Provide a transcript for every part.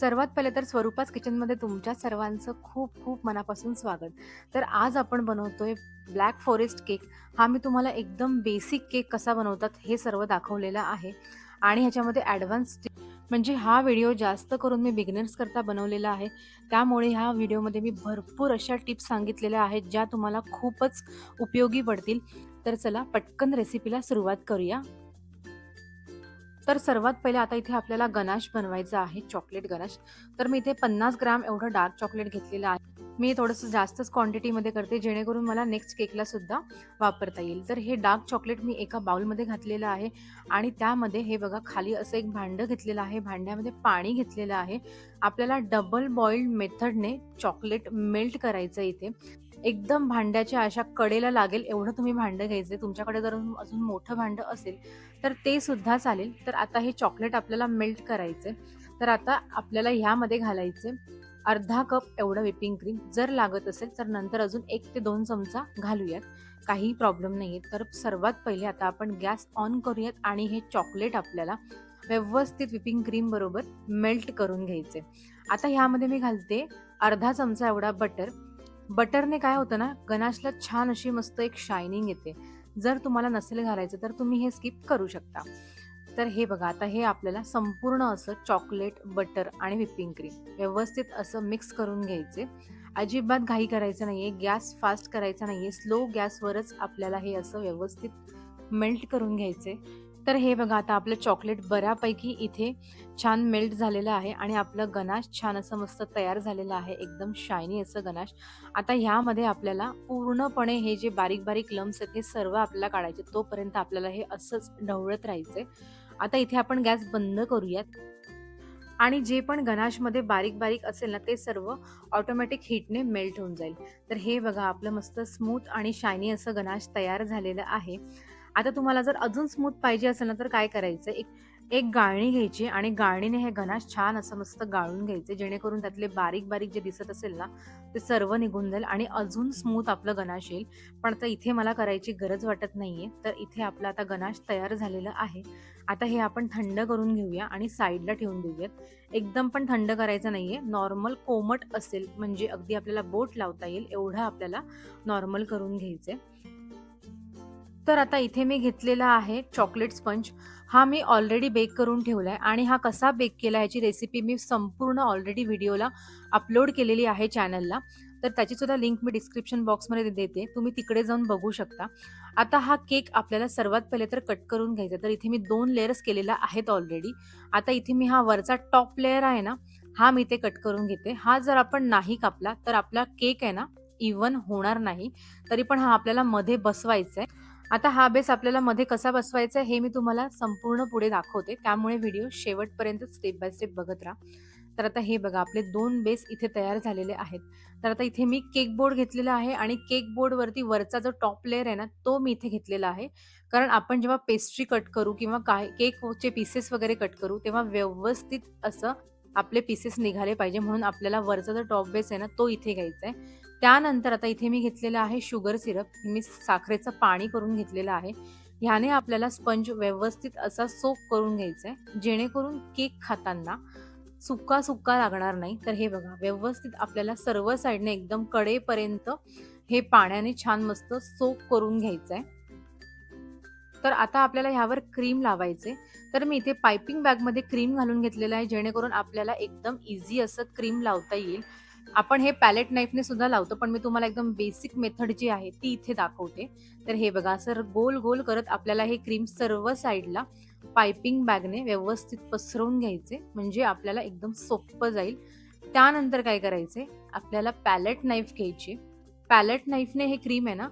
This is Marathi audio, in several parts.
सर्वात पहिले तर स्वरूपाच किचनमध्ये तुमच्या सर्वांचं खूप खूप मनापासून स्वागत. तर आज आपण बनवतोय ब्लॅक फॉरेस्ट केक हा मी तुम्हाला एकदम बेसिक केक कसा बनवतात हे सर्व दाखवलेलं आहे. आणि ह्याच्यामध्ये ॲडव्हान्स म्हणजे हा व्हिडिओ जास्त करून मी बिगिनर्सकरता बनवलेला आहे. त्यामुळे ह्या व्हिडिओमध्ये मी भरपूर अशा टिप्स सांगितलेल्या आहेत ज्या तुम्हाला खूपच उपयोगी पडतील. तर चला पटकन रेसिपीला सुरुवात करूया. तर सर्वात पहिले आता इथे आपल्याला गनाश बनवायचा आहे चॉकलेट गनाश तर मी इथे पन्नास ग्राम एवढं डार्क चॉकलेट घेतलेलं आहे. मी थोडंसं जास्तच क्वांटिटीमध्ये करते जेणेकरून मला नेक्स्ट केकला सुद्धा वापरता येईल. तर हे डार्क चॉकलेट मी एका बाउलमध्ये घातलेलं आहे आणि त्यामध्ये हे बघा खाली असं एक भांडं घेतलेलं आहे. भांड्यामध्ये पाणी घेतलेलं आहे. आपल्याला डबल बॉइल्ड मेथडने चॉकलेट मेल्ट करायचं इथे. एकदम भांड्याच्या अशा कडेला लागेल एवढं तुम्ही भांडं घ्यायचं. तुमच्याकडे जर अजून मोठं भांडं असेल तर ते सुद्धा चालेल. तर आता हे चॉकलेट आपल्याला मेल्ट करायचे तर आता आपल्याला ह्यामध्ये घालायचे अर्धा कप एवढं व्हिपिंग क्रीम जर लागत असेल तर नंतर अजून एक ते दोन चमचा घालूयात. काही प्रॉब्लेम नाही आहे तर सर्वात पहिले आता आपण गॅस ऑन करूयात आणि हे चॉकलेट आपल्याला व्यवस्थित व्हिपिंग क्रीम बरोबर मेल्ट करून घ्यायचे आता ह्यामध्ये मी घालते अर्धा चमचा एवढा बटर बटरने काय होतं ना गनाशला छान अशी मस्त एक शायनिंग येते. जर तुम्हाला नसेल घालायचं तर तुम्ही हे स्किप करू शकता. तर हे बघा आता हे आपल्याला संपूर्ण असं चॉकलेट बटर आणि व्हिपिंग क्रीम व्यवस्थित असं मिक्स करून घ्यायचे. अजिबात घाई करायचं नाही आहे गॅस फास्ट करायचा नाही आहे स्लो गॅसवरच आपल्याला हे असं व्यवस्थित मेल्ट करून घ्यायचे. तर हे बघा आता आपलं चॉकलेट बऱ्यापैकी इथे छान मेल्ट झालेलं आहे आणि आपलं गनाश छान असं मस्त तयार झालेलं आहे एकदम शायनी असं गनाश. आता ह्यामध्ये आपल्याला पूर्णपणे हे जे बारीक बारीक लम्स आहेत हे सर्व आपल्याला काढायचे. तोपर्यंत आपल्याला हे असंच ढवळत राहायचे आता इथे आपण गॅस बंद करूयात. आणि जे पण गनाशमध्ये बारीक बारीक असेल ना ते सर्व ऑटोमॅटिक हीटने मेल्ट होऊन जाईल. तर हे बघा आपलं मस्त स्मूथ आणि शायनी असं गनाश तयार झालेलं आहे. आता तुम्हाला जर अजून स्मूथ पाहिजे असेल ना तर काय करायचं? एक एक गाळणी घ्यायची आणि गाळणीने हे घनाश छान असं मस्त गाळून घ्यायचे जेणेकरून त्यातले बारीक बारीक जे दिसत असेल ना ते सर्व निघून जाईल आणि अजून स्मूथ आपलं गणाश येईल. पण आता इथे मला करायची गरज वाटत नाहीये. तर इथे आपलं आता गणाश तयार झालेलं आहे. आता हे आपण थंड करून घेऊया आणि साईडला ठेवून देऊयात. एकदम पण थंड करायचं नाहीये. नॉर्मल कोमट असेल म्हणजे अगदी आपल्याला बोट लावता येईल एवढं आपल्याला नॉर्मल करून घ्यायचंय. तर आता इथे मी घेतलेला आहे चॉकलेट स्पंज हा मी ऑलरेडी बेक करून ठेवला आहे आणि हा कसा बेक केला ह्याची रेसिपी मी संपूर्ण ऑलरेडी व्हिडिओला अपलोड केलेली आहे चॅनलला तर त्याचीसुद्धा लिंक मी डिस्क्रिप्शन बॉक्समध्ये देते. तुम्ही तिकडे जाऊन बघू शकता. आता हा केक आपल्याला सर्वात पहिले तर कट करून घ्यायचा तर इथे मी दोन लेअर्स केलेला आहेत ऑलरेडी आता इथे मी हा वरचा टॉप लेअर आहे ना हा मी ते कट करून घेते. हा जर आपण नाही कापला तर आपला केक आहे ना इवन होणार नाही. तरी पण हा आपल्याला मध्ये बसवायचा आहे आता हा बेस आपल्याला मध्ये कसा बसवायचा हे मी तुम्हाला संपूर्ण पुढे दाखवते. त्यामुळे व्हिडिओ शेवटपर्यंत स्टेप बाय स्टेप बघत राहा. तर आता हे बघा आपले दोन बेस इथे तयार झालेले आहेत. तर आता इथे मी केक बोर्ड घेतलेला आहे आणि केक बोर्डवरती वरचा जो टॉप लेअर आहे ना तो मी इथे घेतलेला आहे. कारण आपण जेव्हा पेस्ट्री कट करू किंवा काय केकचे पीसेस वगैरे कट करू तेव्हा व्यवस्थित असं आपले पीसेस निघाले पाहिजे. म्हणून आपल्याला वरचा जो टॉप बेस आहे ना तो इथे घ्यायचा आहे. त्यानंतर आता इथे मी घेतलेलं आहे शुगर सिरप. मी साखरेचं पाणी करून घेतलेलं आहे. ह्याने आपल्याला स्पंज व्यवस्थित असा सोप करून घ्यायचा आहे जेणेकरून केक खाताना सुका सुका लागणार नाही. तर हे बघा व्यवस्थित आपल्याला सर्व साईडने एकदम कडेपर्यंत हे पाण्याने छान मस्त सोप करून घ्यायचं आहे तर आता आपल्याला ह्यावर क्रीम लावायचे तर मी इथे पायपिंग बॅगमध्ये क्रीम घालून घेतलेलं आहे जेणेकरून आपल्याला एकदम इझी असं क्रीम लावता येईल. आपण हे पॅलेट नाईफने सुद्धा लावतो पण मी तुम्हाला एकदम बेसिक मेथड जी आहे ती इथे दाखवते. तर हे बघा सर गोल गोल करत आपल्याला हे क्रीम सर्व साईडला पायपिंग बॅगने व्यवस्थित पसरवून घ्यायचे म्हणजे आपल्याला एकदम सोपं जाईल. त्यानंतर काय करायचे आपल्याला पॅलेट नाईफ घ्यायची. पॅलेट नाईफने हे क्रीम आहे ना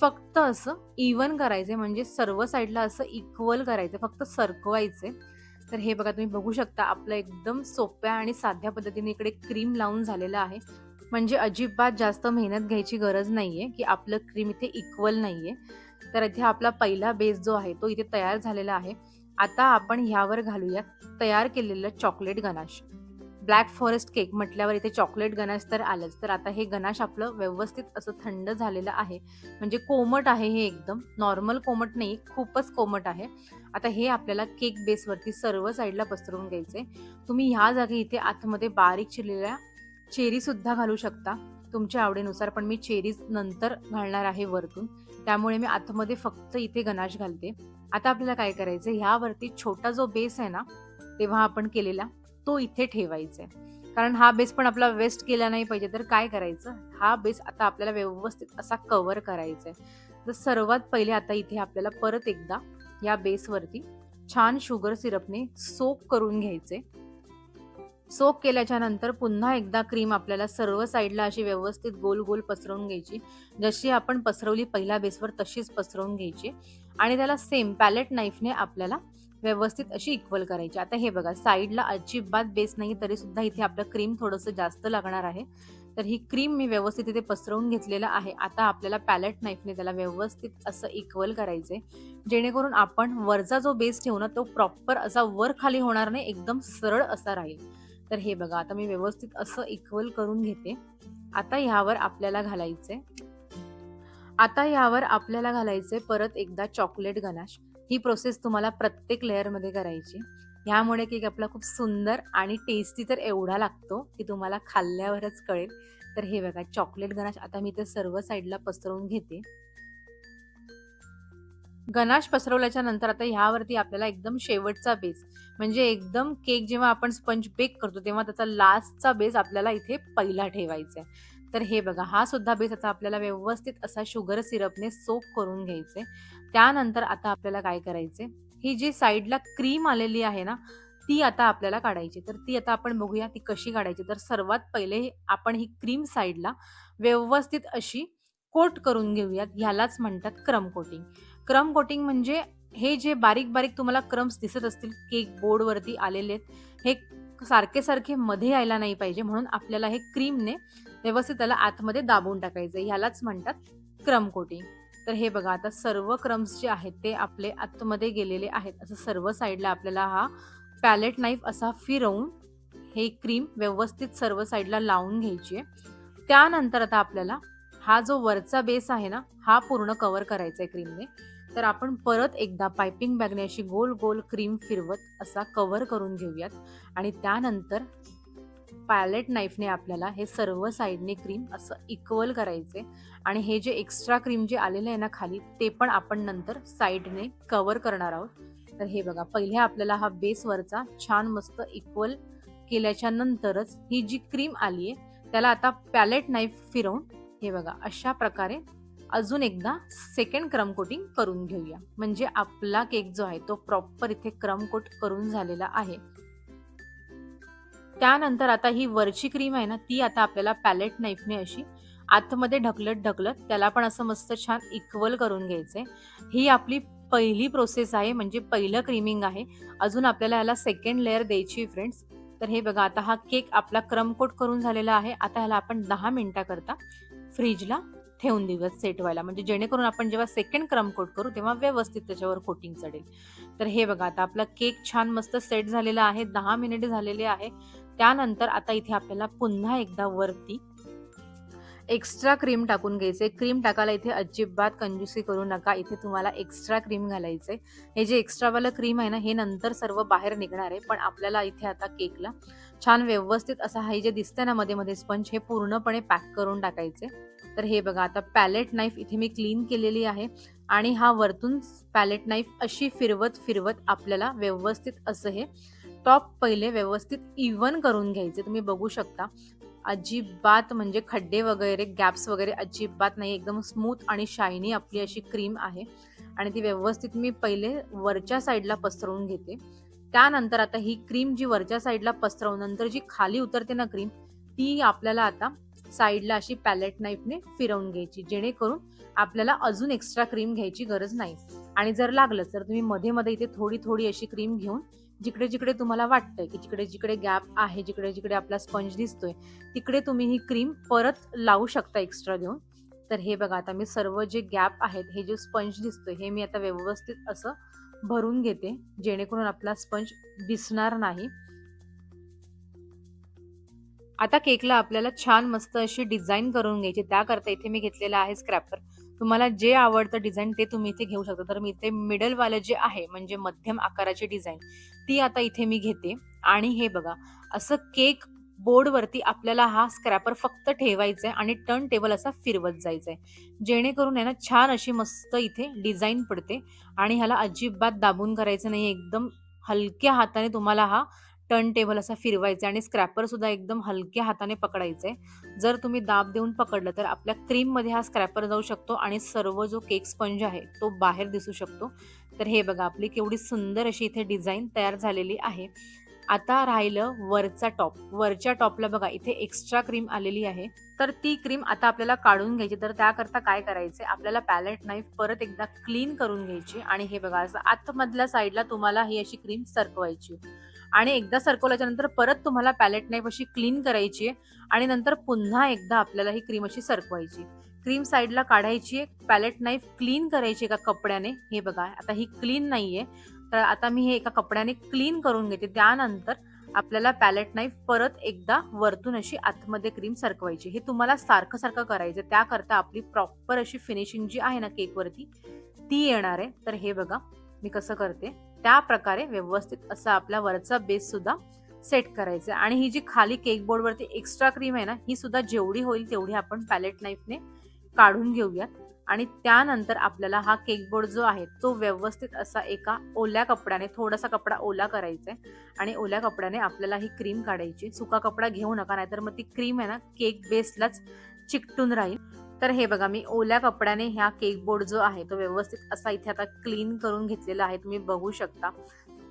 फक्त असं इवन करायचे म्हणजे सर्व साईडला असं इक्वल करायचं फक्त सरकवायचे. तर हे बघा तुम्ही बघू शकता आपलं एकदम सोप्या आणि साध्या पद्धतीने इकडे क्रीम लावून झालेलं आहे. म्हणजे अजिबात जास्त मेहनत घ्यायची गरज नाही आहे की आपलं क्रीम इथे इक्वल नाही आहे तर इथे आपला पहिला बेस जो आहे तो इथे तयार झालेला आहे. आता आपण ह्यावर घालूया तयार केलेलं chocolate ganache. Black forest cake म्हटल्यावर इथे चॉकलेट गनाश तर आलंच. तर आता हे गनाश आपलं व्यवस्थित असं थंड झालेलं आहे. म्हणजे कोमट आहे हे एकदम. नॉर्मल कोमट नाही खूपच कोमट आहे. आता हे आपल्याला केक बेसवरती सर्व साईडला पसरवून घ्यायचे तुम्ही ह्या जागी इथे आतमध्ये बारीक चिरलेल्या चेरीसुद्धा घालू शकता. तुमच्या आवडीनुसार पण मी चेरीज नंतर घालणार आहे वरतून. त्यामुळे मी आतमध्ये फक्त इथे गणाश घालते. आता आपल्याला काय करायचं ह्यावरती छोटा जो बेस आहे ना तेव्हा आपण केलेला तो इथे ठेवायचा आहे कारण हा बेस पण आपला वेस्ट केला नाही पाहिजे तर काय करायचं? हा बेस आता आपल्याला व्यवस्थित असा कवर करायचा आहे तर सर्वात पहिले आता इथे आपल्याला परत एकदा या बेसवरती छान शुगर सिरपने सोक करून घ्यायचे. सोक केल्याच्यानंतर पुन्हा एकदा क्रीम आपल्याला सर्व साईडला अशी व्यवस्थित गोल गोल पसरवून घ्यायची. जशी आपण पसरवली पहिल्या बेसवर तशीच पसरवून घ्यायची. आणि त्याला सेम पॅलेट नाईफने आपल्याला व्यवस्थित अशी इक्वल करायची. आता हे बघा साईडला अजिबात बेस नाही तरी सुद्धा इथे आपलं क्रीम थोडंसं जास्त लागणार आहे. तर ही क्रीम मी व्यवस्थित इथे पसरवून घेतलेलं आहे. आता आपल्याला पॅलेट नाईफने त्याला व्यवस्थित असं इक्वल करायचंय. जेणेकरून आपण वरचा जो बेस ठेवू ना तो प्रॉपर असा वर खाली होणार नाही एकदम सरळ असा राहील. तर हे बघा आता मी व्यवस्थित असं इक्वल करून घेते. आता ह्यावर आपल्याला घालायचंय. आता यावर आपल्याला घालायचे परत एकदा चॉकलेट गनाश ही प्रोसेस तुम्हाला प्रत्येक लेअरमध्ये करायची. ह्यामुळे केक आपला खूप सुंदर आणि टेस्टी तर एवढा लागतो की तुम्हाला खाल्ल्यावरच कळेल. तर हे बघा चॉकलेट गनाश आता मी ते सर्व साईडला पसरवून घेते. गनाश पसरवल्याच्या नंतर आता ह्यावरती आपल्याला एकदम शेवटचा बेस म्हणजे एकदम केक जेव्हा आपण स्पंज बेक करतो तेव्हा त्याचा लास्टचा बेस आपल्याला इथे पहिला ठेवायचा आहे. तर हे बघा हा सुद्धा बेस आता आपल्याला व्यवस्थित असा शुगर सिरपने सोप करून घ्यायचे. त्यानंतर आता आपल्याला काय करायचे? ही जी साईडला क्रीम आलेली आहे ना ती आता आपल्याला काढायची तर ती आता आपण बघूया ती कशी काढायची. तर सर्वात पहिले आपण ही क्रीम साईडला व्यवस्थित अशी कोट करून घेऊयात. ह्यालाच म्हणतात क्रम कोटिंग. क्रम कोटिंग म्हणजे हे जे बारीक बारीक तुम्हाला क्रम्स दिसत असतील केक बोर्डवरती आलेले आहेत हे सारखे सारखे मध्ये यायला नाही पाहिजे. म्हणून आपल्याला हे क्रीमने व्यवस्थित त्याला आतमध्ये दाबून टाकायचं ह्यालाच म्हणतात क्रम कोटिंग. तर हे बघा आता सर्व क्रम्स जे आहेत ते आपले आतमध्ये गेलेले आहेत. असं सर्व साईडला आपल्याला हा पॅलेट नाईफ असा फिरवून हे क्रीम व्यवस्थित सर्व साईडला लावून घ्यायची आहे. त्यानंतर आता आपल्याला हा जो वरचा बेस आहे ना हा पूर्ण कवर करायचा आहे क्रीमने तर आपण परत एकदा पायपिंग बॅगने अशी गोल गोल क्रीम फिरवत असा कवर करून घेऊयात. आणि त्यानंतर पॅलेट नाईफने आपल्याला हे सर्व साईडने क्रीम असं इक्वल करायचे आणि हे जे एक्स्ट्रा क्रीम जे आलेलं आहे ना खाली ते पण आपण नंतर साईडने कवर करणार आहोत. तर हे बघा पहिले आपल्याला हा बेसवरचा छान मस्त इक्वल केल्याच्या नंतरच ही जी क्रीम आली आहे त्याला आता पॅलेट नाईफ फिरवून हे बघा अशा प्रकारे अजून एकदा सेकंड क्रम कोटिंग करून घेऊया. म्हणजे आपला केक जो आहे तो प्रॉपर इथे क्रम कोट करून झालेला आहे. त्यानंतर आता ही वरची क्रीम आहे ना ती आता आपल्याला पॅलेट नाईफने अशी आतमध्ये ढकलत ढकलत त्याला पण असं मस्त छान इक्वल करून घ्यायचंय. ही आपली पहिली प्रोसेस आहे म्हणजे पहिलं क्रीमिंग आहे. अजून आपल्याला याला सेकंड लेअर द्यायची फ्रेंड्स तर हे बघा आता हा केक आपला क्रमकोट करून झालेला आहे. आता ह्याला आपण दहा मिनिटाकरता फ्रीजला ठेवून दिवस सेट व्हायला. म्हणजे जेणेकरून आपण जेव्हा सेकंड क्रमकोट करू तेव्हा व्यवस्थित त्याच्यावर कोटिंग चढेल. तर हे बघा आता आपला केक छान मस्त सेट झालेला आहे. दहा मिनिट झालेले आहे. त्यानंतर आता इथे आपल्याला पुन्हा एकदा वरती एक्स्ट्रा क्रीम टाकून घ्यायचे क्रीम टाकायला इथे अजिबात कंजूसी करू नका. इथे तुम्हाला एक्स्ट्रा क्रीम घालायचे हे जे एक्स्ट्रावालं क्रीम आहे ना हे नंतर सर्व बाहेर निघणार आहे. पण आपल्याला इथे आता केकला छान व्यवस्थित असा हे जे दिसतंय ना मध्ये मध्ये स्पंज हे पूर्णपणे पॅक करून टाकायचे तर हे बघा आता पॅलेट नाईफ इथे मी क्लीन केलेली आहे. आणि हा वरतून पॅलेट नाईफ अशी फिरवत फिरवत आपल्याला व्यवस्थित असं हे टॉप पहिले व्यवस्थित इव्हन करून घ्यायचे. तुम्ही बघू शकता. अजिबात म्हणजे खड्डे वगैरे गॅप्स वगैरे अजिबात नाही. एकदम स्मूथ आणि शायनी आपली अशी क्रीम आहे. आणि ती व्यवस्थित मी पहिले वरच्या साईडला पसरवून घेते. त्यानंतर आता ही क्रीम जी वरच्या साईडला पसरवून नंतर जी खाली उतरते ना क्रीम ती आपल्याला आता साईडला अशी पॅलेट नाईफने फिरवून घ्यायची. जेणेकरून आपल्याला अजून एक्स्ट्रा क्रीम घ्यायची गरज नाही. आणि जर लागलं तर तुम्ही मध्ये मध्ये इथे थोडी थोडी अशी क्रीम घेऊन जिकडे जिकडे तुम्हाला वाटतंय की जिकडे जिकडे गॅप आहे जिकडे जिकडे आपला स्पंज दिसतोय तिकडे तुम्ही ही क्रीम परत लावू शकता एक्स्ट्रा देऊन तर हे बघा आता मी सर्व जे गॅप आहेत हे जे स्पंज दिसतोय हे मी आता व्यवस्थित असं भरून घेते जेणेकरून आपला स्पंज दिसणार नाही. आता केकला आपल्याला छान मस्त अशी डिझाईन करून घ्यायची त्याकरता इथे मी घेतलेला आहे स्क्रॅपर तुम्हाला जे आवडतं डिझाईन ते तुम्ही इथे घेऊ शकता. तर मी इथे मिडलवालं जे आहे म्हणजे मध्यम आकाराची डिझाईन ती आता इथे मी घेते. आणि हे बघा असं केक बोर्डवरती आपल्याला हा स्क्रॅपर फक्त ठेवायचा आहे आणि टर्न टेबल असा फिरवत जायचा आहे जेणेकरून आहे ना छान अशी मस्त इथे डिझाईन पडते आणि ह्याला अजिबात दाबून करायचं नाही एकदम हलक्या हाताने तुम्हाला हा टर्न टेबल असा फिरवायचा आणि स्क्रॅपर सुद्धा एकदम हलक्या हाताने पकडायचा आहे जर तुम्ही दाब देऊन पकडलं तर आपल्या क्रीममध्ये हा स्क्रॅपर जाऊ शकतो आणि सर्व जो केक स्पंज आहे तो बाहेर दिसू शकतो. तर हे बघा आपली केवढी सुंदर अशी इथे डिझाईन तयार झालेली आहे. आता राहिलं वरचा टॉप. वरच्या टॉपला बघा इथे एक्स्ट्रा क्रीम आलेली आहे. तर ती क्रीम आता आपल्याला काढून घ्यायची. तर त्याकरता काय करायचे आपल्याला पॅलेट नाईफ परत एकदा क्लीन करून घ्यायची आणि हे बघा असं आतमधल्या साईडला तुम्हाला ही अशी क्रीम सरकवायची. आणि एकदा सरकवल्याच्या नंतर परत तुम्हाला पॅलेट नाईफ अशी क्लीन करायची आहे आणि नंतर पुन्हा एकदा आपल्याला ही क्रीम अशी सरकवायची क्रीम साईडला काढायची आहे पॅलेट नाईफ क्लीन करायची एका कपड्याने. हे बघा आता ही क्लीन नाही आहे तर आता मी हे एका कपड्याने क्लीन करून घेते. त्यानंतर आपल्याला पॅलेट नाईफ परत एकदा वरतून अशी आतमध्ये क्रीम सरकवायची हे तुम्हाला सारखं सारखं करायचं त्याकरता आपली प्रॉपर अशी फिनिशिंग जी आहे ना केकवरती ती येणार आहे. तर हे बघा मी कसं करते? त्या प्रकारे व्यवस्थित असा आपला वरचा बेस सुद्धा सेट करायचा आणि ही जी खाली केक बोर्डवरती एक्स्ट्रा क्रीम आहे ना ही सुद्धा जेवढी होईल तेवढी आपण पॅलेट नाईफने काढून घेऊयात. आणि त्यानंतर आपल्याला हा केक बोर्ड जो आहे तो व्यवस्थित असा एका ओल्या कपड्याने थोडासा कपडा ओला करायचा आहे आणि ओल्या कपड्याने आपल्याला ही क्रीम काढायची. सुका कपडा घेऊ नका नाहीतर मग ती क्रीम आहे ना केक बेसलाच चिकटून राहील. तर हे बघा मी ओल्या कपड्याने ह्या केक बोर्ड जो आहे तो व्यवस्थित असा इथे आता क्लीन करून घेतलेला आहे. तुम्ही बघू शकता.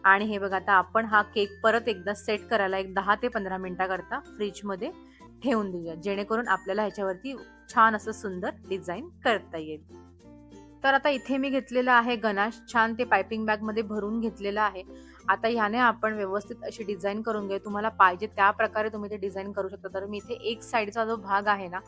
आणि हे बघा आता आपण हा केक परत एकदा सेट करायला एक दहा ते पंधरा मिनिटाकरता फ्रीजमध्ये ठेवून देऊया. जेणेकरून आपल्याला ह्याच्यावरती छान असं सुंदर डिझाईन करता येईल. तर आता इथे मी घेतलेलं आहे गणाश. छान ते पायपिंग बॅगमध्ये भरून घेतलेलं आहे. आता ह्याने आपण व्यवस्थित अशी डिझाईन करून घेऊ. तुम्हाला पाहिजे त्या प्रकारे तुम्ही ते डिझाईन करू शकता. तर मी इथे एक साईडचा जो भाग आहे ना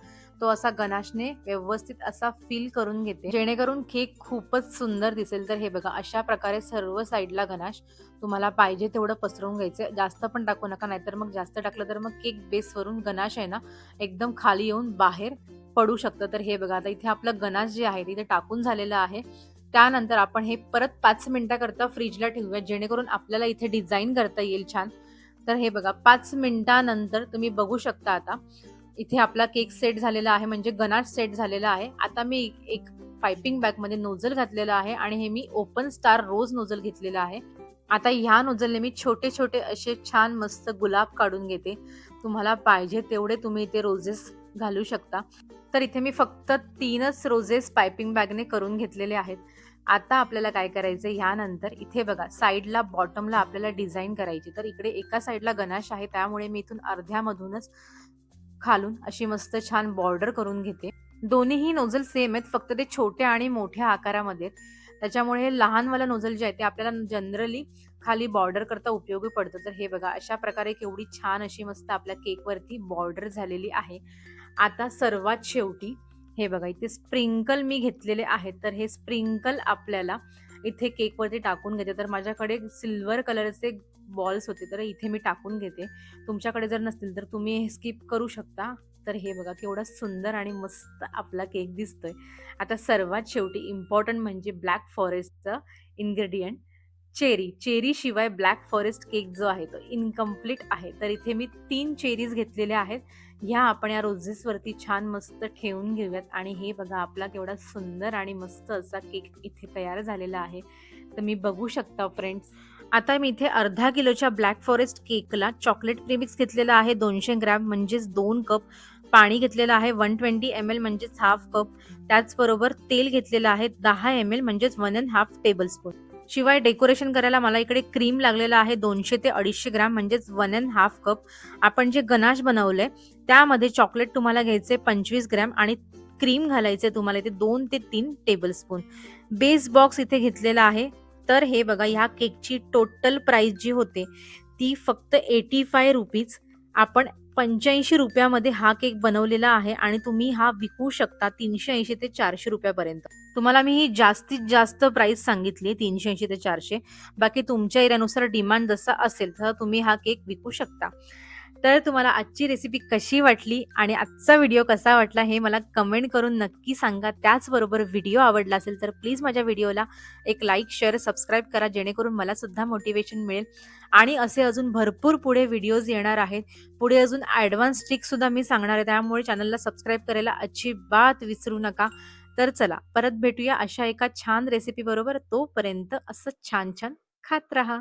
तो असा गणाशने व्यवस्थित असा फिल करून घेते. जेणेकरून केक खूपच सुंदर दिसेल. तर हे बघा अशा प्रकारे सर्व साईडला गणाश तुम्हाला पाहिजे तेवढं पसरवून घ्यायचं जास्त पण टाकू नका नाहीतर मग जास्त टाकलं तर मग केक बेसवरून गणाश आहे ना एकदम खाली येऊन बाहेर पडू शकतं. तर हे बघा आता इथे आपलं गनाज जे आहे तिथे टाकून झालेलं आहे. त्यानंतर आपण हे परत पाच मिनिटाकरता फ्रीजला ठेवूया जेणेकरून आपल्याला इथे डिझाईन करता येईल छान. तर हे बघा पाच मिनिटानंतर तुम्ही बघू शकता आता. इथे आपला केक सेट झालेला आहे म्हणजे गनाज सेट झालेला आहे. आता मी एक पायपिंग बॅगमध्ये नोझल घातलेला आहे आणि हे मी ओपन स्टार रोज नोझल घेतलेलं आहे. आता ह्या नोझलने मी छोटे छोटे असे छान मस्त गुलाब काढून घेते. तुम्हाला पाहिजे तेवढे तुम्ही इथे रोजेस घालू शकता. तर इथे मी फक्त तीनच रोजेस पायपिंग बॅगने करून घेतलेले आहेत. आता आपल्याला काय करायचं ह्यानंतर इथे बघा साईडला बॉटमला आपल्याला डिझाईन करायची तर इकडे एका साईडला गणाश आहे. त्यामुळे मी इथून अर्ध्यामधूनच खालून अशी मस्त छान बॉर्डर करून घेते. दोन्हीही नोझल सेम आहेत फक्त ते छोट्या आणि मोठ्या आकारामध्ये त्याच्यामुळे हे लहानवाला नोझल जे आहे ते आपल्याला जनरली खाली बॉर्डर करता उपयोगी पडतं. तर हे बघा अशा प्रकारे केवढी छान अशी मस्त आपल्या केकवरती बॉर्डर झालेली आहे. आता सर्वात शेवटी हे बघा इथे स्प्रिंकल मी घेतलेले आहेत. तर हे स्प्रिंकल आपल्याला इथे केकवरती टाकून घेते. तर माझ्याकडे सिल्वर कलरचे बॉल्स होते तर इथे मी टाकून घेते. तुमच्याकडे जर नसतील तर तुम्ही हे स्किप करू शकता. तर हे बघा केवढा सुंदर आणि मस्त आपला केक दिसतोय. आता सर्वात शेवटी इम्पॉर्टंट म्हणजे ब्लॅक फॉरेस्टचं इन्ग्रेडियंट चेरी. चेरी शिवाय ब्लॅक फॉरेस्ट केक जो आहे तो इनकम्प्लीट आहे. तर इथे मी तीन चेरीज घेतलेल्या आहेत. ह्या आपण या रोजेसवरती छान मस्त ठेवून घेऊयात. आणि हे बघा आपला केवढा सुंदर आणि मस्त असा केक इथे तयार झालेला आहे. तर मी बघू शकता फ्रेंड्स आता मी इथे अर्धा किलोच्या ब्लॅक फॉरेस्ट केकला चॉकलेट प्रीमिक्स घेतलेला आहे दोनशे ग्रॅम म्हणजेच दोन कप पाणी घेतलेलं आहे वन ट्वेंटी एम एल म्हणजेच हाफ कप त्याचबरोबर तेल घेतलेलं आहे दहा एम एल म्हणजेच one and half tablespoon शिवाय डेकोरेशन करायला मला इकडे क्रीम लागलेला आहे दोनशे ते अडीचशे ग्राम म्हणजेच वन अँड हाफ कप आपण जे गनाश बनवलंय त्यामध्ये चॉकलेट तुम्हाला घ्यायचे पंचवीस ग्रॅम आणि क्रीम घालायचे तुम्हाला इथे दोन ते तीन टेबल स्पून बेस बॉक्स इथे घेतलेला आहे. तर हे बघा ह्या केकची टोटल प्राइस जी होते ती फक्त एटी फाय रुपीज आपण पंच्याऐंशी रुपयामध्ये हा केक बनवलेला आहे आणि तुम्ही हा विकू शकता तीनशे ऐंशी ते चारशे रुपयापर्यंत. तुम्हाला मी ही जास्तीत जास्त प्राइस सांगितली तीनशे ऐंशी ते चारशे. बाकी तुमच्या एरियानुसार डिमांड जसा असेल तर तुम्ही हा केक विकू शकता. तर तुम्हाला आजची रेसिपी कशी वाटली आणि आजचा व्हिडिओ कसा वाटला हे मला कमेंट करून नक्की सांगा. त्याचबरोबर व्हिडिओ आवडला असेल तर प्लीज माझ्या व्हिडिओला एक लाईक शेअर सबस्क्राईब करा. जेणेकरून मला सुद्धा मोटिवेशन मिळेल. आणि असे अजून भरपूर पुढे व्हिडिओज येणार आहेत. पुढे अजून ॲडव्हान्स ट्रिकसुद्धा मी सांगणार आहे. त्यामुळे चॅनलला सबस्क्राईब करायला अजिबात विसरू नका. तर चला परत भेटूया अशा एका छान रेसिपीबरोबर तोपर्यंत असं छान छान खात राहा.